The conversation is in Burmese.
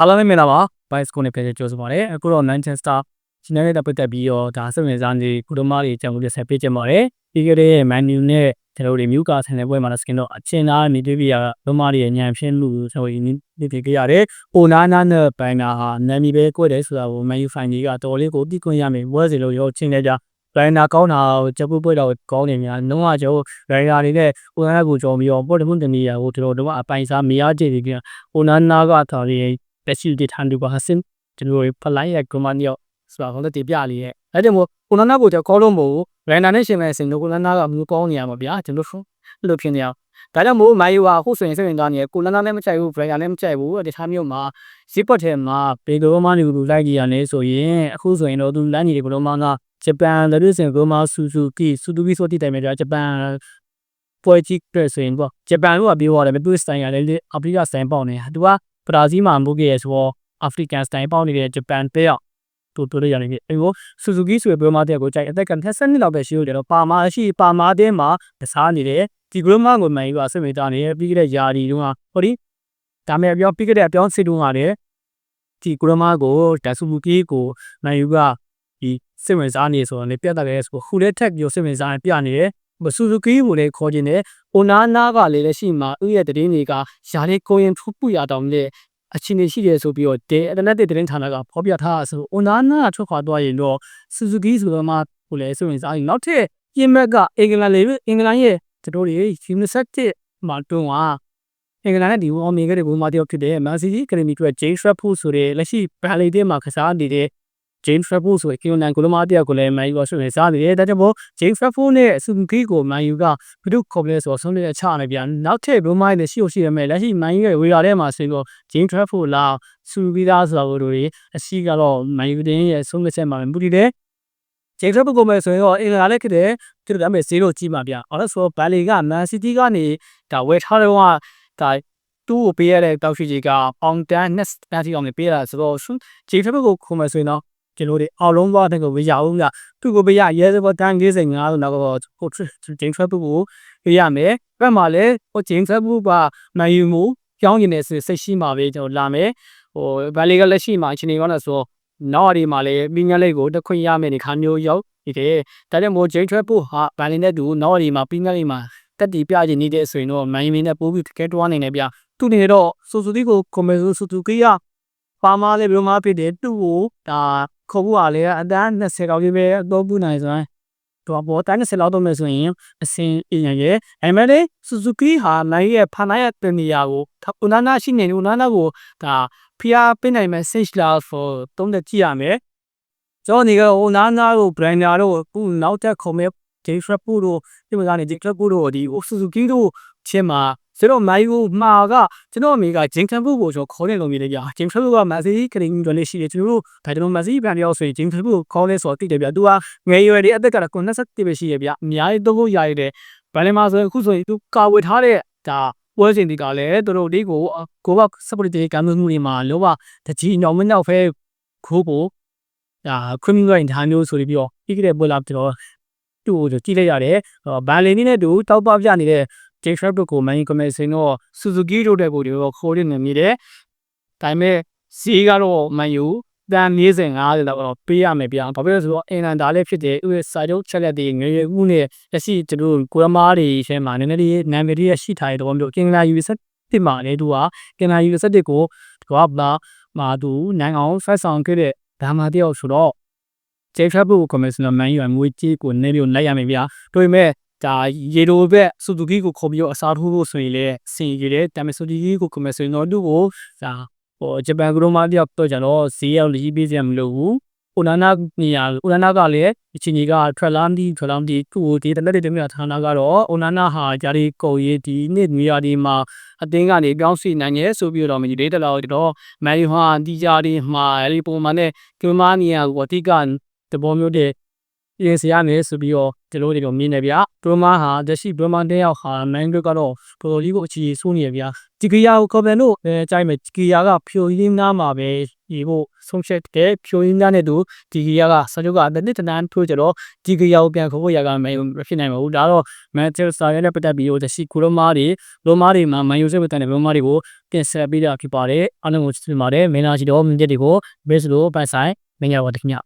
အားလုံးပဲမင်္ဂလာပါ Vice ကိုနေပြန်ကြိုဆိုပါရစေအခုတော့ Manchester United နဲ့ပတ်သက်ပြီးတော့ဒါဆက်ဝင်စားနေကုသမားတွေအကြောင်းကိုပြဆက်ပေးကြပါမယ်ပြီးခဲ့တဲ့ Man U နဲ့ကျွန်တော်တို့ Newcastle နဲ့ပွဲမှာတော့ skin တော့အချင်းသားနေတွေ့ပြရဒုမားတွေညံဖြင်းမှုဆိုရင်နေပြခဲ့ရတယ်။ Onana နဲ့ Bana ဟာနာမည်ပဲကွက်တယ်ဆိုတာကို Man U fan ကြီးကတော်လေးကိုသိခွင့်ရမယ်ဘွဲစီလို့ရောချင်းနေကြဘိုင်နာကောင်းတာချက်ပွပွဲတော့ကောင်းနေများလုံးဝကျွန်တော်ရိုင်ယာတွေနဲ့ဟိုနာကိုကြော်ပြီးတော့ပေါ်တမှုတနေရာကိုကျွန်တော်တို့ကအပိုင်စားမရကြည့်ပြီးကဟိုနာနာကတော်လေး တက်ရှိတဲ့ထန်တူပါဟစင်ကျွန်တော်ဖလိုင်းရဲ့ဂရမနီယောဆိုတာကတော့တပြလေးရဲ့အဲ့ဒီမို့ဟိုနာနာကိုကြော်ကောလို့မို့ရိုင်နာနဲ့ရှင်မဲ့စင်တို့ဟိုနာနာကမျိုးကောင်းနေရမှာဗျာကျွန်တော်အဲ့လိုဖြစ်နေအောင်ဒါကြောင့်မို့မိုင်ယူဟာအခုဆိုရင်စိတ်ဝင်စားနေကိုနာနာနဲ့မချိုက်ဘူးဘရိုင်ယာနဲ့မချိုက်ဘူးတခြားမျိုးမှာဇစ်ပတ်ထဲမှာဘေဂရိုမာနီကိုလိုက်ကြရနေဆိုရင်အခုဆိုရင်တော့သူလမ်းကြီးတွေကလုံးမကဂျပန်လက်ရစင်ဂိုမာဆူဆူကီဆူတူဘီဆိုတီတိုင်မှာဂျပန်ပွဲကြီးပြည့်ဆိုရင်ပေါ့ဂျပန်တို့ကပြောရတယ်မတူစတိုင်ကလည်းအဖရိကစတိုင်ပေါက်နေတာသူက ဘရာဇီးမှာမဟုတ်ခဲ့ရဆိုတော့အာဖရိကန်စတိုင်ပေါက်နေတဲ့ဂျပန်တဲ့ရောက်တူတူလေးရနေပြီအဲကိုဆူဇူကီဆိုတဲ့ပွဲမှာတဲ့ကိုကြိုက်အသက်က22နှစ်လောက်ပဲရှိလို့တယ်တော့ပါမာရှိပါမာတဲ့မှာတစားနေတယ်ဒီဂရမကိုမှန်ယူကဆွေးနွေးတာနေပြီးခဲ့တဲ့ယာဒီတုန်းကဟိုဒီဒါမဲ့ပြောပြီးခဲ့တဲ့အပြောင်းစစ်တုန်းကလည်းဒီဂရမကိုဒါဆူမူကီကိုမှန်ယူကဒီစစ်ဝင်စားနေဆိုတော့လည်းပြတ်တာလည်းဆိုခုလည်းထက်ပြီးစစ်ဝင်စားပြနေတယ် ဆူဇူကီကိုလည်းခေါ်ခြင်းနဲ့အိုနာနာကလည်းလက်ရှိမှာဥရဲ့တည်င်းတွေကယာလေးကိုရင်ဖူးပူရတောင်နဲ့အခြေအနေရှိတယ်ဆိုပြီးတော့ဒေအတနက်တဲ့တင်းဌာနကဖော်ပြထားဆိုအိုနာနာထွက်ခွာသွားရင်တော့ဆူဇူကီဆိုတော့မှကိုလည်းစစ်ဝင်စားရင်နောက်ထပ်ပြင်မက်ကအင်္ဂလန်လေအင်္ဂလန်ရဲ့တို့တွေယူနီဆက်တစ်မှာတွန်းကအင်္ဂလန်နဲ့ဒီဝေါ်မီကတဲ့ဘုံမတယောက်ဖြစ်တဲ့မန်စီဂျီကရမီအတွက်ဂျိမ်းစရက်ဖူဆိုတဲ့လက်ရှိဘန်လီတဲ့မှာကစားနေတဲ့ James Trafford ဆိုရင်ကီယိုနန်ကိုလမာတယောက်ကိုလည်းမန်ယူကဆွေးနွေးစားနေတယ်ဒါကြောင့်မို့ James Trafford နဲ့ဆူကီကိုမန်ယူကဘယ်သူခေါ်လဲဆိုတော့ဆုံးဖြတ်ချနေပြန်နောက်ထပ်ဘုံမိုင်းနဲ့ရှိရှိရမယ်လက်ရှိမန်ယူရဲ့ဝေရာထဲမှာဆိုတော့ James Trafford လာဆူကီသားဆိုတော့တို့တွေအရှိကတော့မန်ယူတင်းရဲ့ဆုံးဖြတ်ချက်မှာမူတည်တယ် James Trafford ကိုမယ်ဆိုရင်တော့အင်္ဂလာလည်းဖြစ်တယ်သူတို့ကမယ်0ကြီးပါဗျ။အော်ဆိုဘန်လီကမန်စီးတီးကနေဒါဝယ်ထားတော့ဒါသူ့ကိုပေးရတဲ့တောက်ရှိကြီးကပေါင်တန်းနဲ့ပန်တီအောင်ပေးရတာဆိုတော့ James Trafford ကိုခုမယ်ဆိုရင်တော့ ကျွန်တော်တို့အောက်လုံးသွားတဲ့ကိုမရဘူးကသူ့ကိုပေးရရဲစပေါ်တန်း45လို့တော့ဟို James Trafford ကိုပေးရမယ်။ဘက်မှာလည်းဟို James Trafford ကမန်ယူမူပြောင်းနေတဲ့စိတ်ရှိမှပဲကျွန်တော်လာမယ်။ဟိုဘန်လီကလက်ရှိမှာအချိန်ကောင်းတယ်ဆိုတော့နောက်အဒီမှာလည်းပညာလေးကိုတစ်ခွင့်ရမယ်ဒီခါမျိုးရောက်ဒီတဲ့ဒါကြောင့်မို့ဂျိမ်းထွက်ဖို့ဟာဘန်လင်နဲ့တူနောက်အဒီမှာပညာလေးမှာတက်တီပြခြင်းနေတဲ့ဆိုရင်တော့မန်ယူမင်းနဲ့ပိုးပြီးတကယ်တွားနေနေဗျသူနေတော့ဆူဆူတီကိုကွန်မယ်ဆူဆူတူကီယာပါမာလေးဘယ်မှာဖြစ်တယ်သူ့ကိုဒါ ခေါ်ဖို့ဟာလေအတန်း20ကောက်ကြီးပဲအတော့ပူနိုင်ဆိုရင်တော့ဘောတိုင်း20လောက်တော့မယ်ဆိုရင်အစင်အရင်ရဲ့အဲမဲ့လေဆူဇူကီဟာနိုင်ရဲ့ဖာနိုင်ရဲ့တင်နေရာကိုဦးနာနာရှိနေဦးနာနာကိုဒါဖီယာပေးနိုင်မဲ့ sage la for တုံးတဲ့ကြည့်ရမယ်ကျွန်တော်နေကဦးနာနာကို brander တို့ခုနောက်တက်ခုံမဲ့ J Trap တို့ဒီမှာနေ J Trap တို့ဒီဆူဇူကီတို့ချင်းမှာ ဆိုတော့မိုင်ကိုမှာကကျွန်တော်အမေကဂျင်ကန်ဘူးကိုကျွန်တော်ခေါ်နေလို့မြင်နေကြဂျင်ကန်ဘူးကမက်ဆီကရင်တွေလည်းရှိတယ်ကျွန်တော်တို့ဒါကျွန်တော်မက်ဆီဘန်တယောက်ဆိုရင်ဂျင်ကန်ဘူးကိုခေါ်လဲဆိုတော့သိတယ်ဗျသူကငယ်ရွယ်လေးအသက်က97ပဲရှိရဗျအများကြီးတော့ရရတဲ့ဘန်လီမာဆိုရင်အခုဆိုရင်သူကာဝေထားတဲ့ဒါပွဲစဉ်ဒီကလည်းတို့တို့ဒီကိုကိုဘစပရီတေကမ်းမှုတွေမှာလောဘတကြီးညောင်မနောက်ဖဲခိုးဖို့ဒါခရစ်မရိုင်းဒါမျိုးဆိုပြီးတော့ပြီးခဲ့တဲ့ပွဲလာကျွန်တော်သူ့ကိုကြည့်လိုက်ရတယ်ဘန်လီနီနဲ့တူတောက်ပပြနေတဲ့ J Trap တို့ကိုမန်ယူကမယ်စင်တော့ Suzuki တို့တဲ့ကိုတွေတော့ခေါ်ရနေမြည်တယ်။ဒါပေမဲ့ဈေးကတော့မန်ယူတန်45လောက်တော့ပေးရမယ်ဗျာ။ဘာဖြစ်လို့ဆိုတော့အင်လန်ဒါလည်းဖြစ်တယ်။ဥရဲ့စာချုပ်ချက်လက်တွေငွေရွယ်ဦးနဲ့လက်ရှိကျွန်တော်ကိုရမားတွေထဲမှာနည်းနည်းလေးနာမည်တွေရှိထားတဲ့တော့မျိုးကင်လာယူဆက်တစ်မှာလေသူကကင်လာယူဆက်တစ်ကိုကဘာလာမာသူနိုင်အောင်ဆက်ဆောင်ခဲ့တဲ့ဒါမှတယောက်ဆိုတော့ J Trap ကို Commissioner Man U ငွေကြေးကိုနည်းပြီးလိုက်ရမယ်ဗျာ။တို့ပေမဲ့ ဒါရေတိုဘက်ဆူဇူကီကိုခေါ်ပြီးတော့အစားထိုးဖို့ဆိုရင်လည်းစင်ရည်တယ်ဒါပေမဲ့ဆူဇူကီကိုခေါ်မယ်ဆိုရင်တော့သူ့ကိုဒါဟိုဂျပန်ကရိုမာတယောက်တော့ကျတော့ဈေးရောက်လေးပေးစရာမလိုဘူးအိုနာနာနေရာအိုနာနာကလည်းအချင်းကြီးကထရလန်ဒီထရလန်ဒီသူ့ကိုဒီတလက်တွေမြတ်ဌာနကတော့အိုနာနာဟာဂျာဒီကိုရေးဒီနှစ်နေရာဒီမှာအတင်းကနေပြောင်းစီနိုင်ရဲဆိုပြီးတော့မြည်လေးတလောက်တော့မန်ယူဟာဒီဂျာဒီမှာအဲဒီပုံမှန်နဲ့ကရိုမာနီယာကိုအတိကတဘောမျိုးတဲ့ပြင်စရာနေဆိုပြီးတော့ ကျွန်တော်တို့တွေမြင်နေဗျာဘရမားဟာတက်ရှိဘရမားတဲ့ယောက်ဟာမန်ဂရကတော့ပေါ်တော်ကြီးကိုအခြေဆိုးနေရဗျာဒီကီယာကိုခေါ်ပြန်လို့အဲကြိုက်မယ်ဒီကီယာကဖြိုရင်းနားမှာပဲဒီကိုဆုံးဖြတ်တဲ့ဖြိုရင်းနားနဲ့တူဒီကီယာကစကြုကတစ်နှစ်တန်းထိုးကြတော့ဒီကီယာကိုပြန်ခေါ်ဖို့ရကမယ်မဖြစ်နိုင်ပါဘူးဒါတော့မန်ချက်စတာရဲ့နဲ့ပတ်သက်ပြီးတော့တက်ရှိကူရမားတွေလိုမားတွေမှာမန်ယူစစ်ပတ်တဲ့ဘရမားတွေကိုပြင်ဆက်ပေးတာဖြစ်ပါတယ်အားလုံးကိုကျေးဇူးတင်ပါတယ်မင်းသားရှိတော်မြင့်တွေကိုဘေးစလိုပိုင်ဆိုင်မင်္ဂလာပါတခင်ဗျ